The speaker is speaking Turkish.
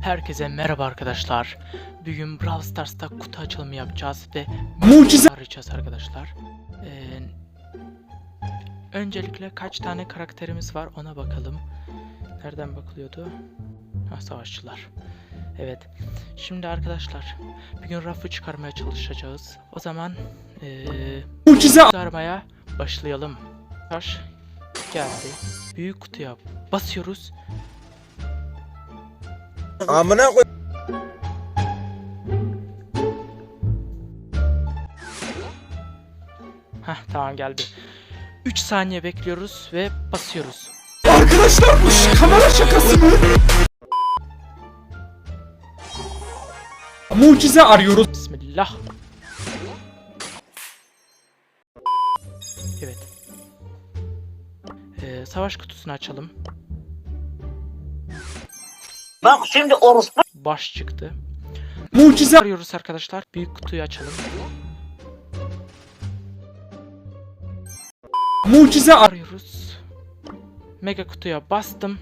Herkese merhaba arkadaşlar. Bugün Brawl Stars'ta kutu açılımı yapacağız ve Mucize- arayacağız arkadaşlar. Ee, öncelikle kaç tane karakterimiz var ona bakalım. Nereden bakılıyordu? Ha savaşçılar. Evet. Şimdi arkadaşlar bugün rafı çıkarmaya çalışacağız. O zaman ee, Mucize aramaya başlayalım. Taş geldi. Büyük kutuya basıyoruz. Amına koy. Heh tamam geldi. 3 saniye bekliyoruz ve basıyoruz. Arkadaşlar bu kamera şakası mı? Mucize arıyoruz. Bismillah. Evet. Ee, savaş kutusunu açalım. Bak şimdi orospu Baş çıktı. Mucize Arıyoruz arkadaşlar. Büyük kutuyu açalım. mucize ar- Arıyoruz. Mega kutuya bastım.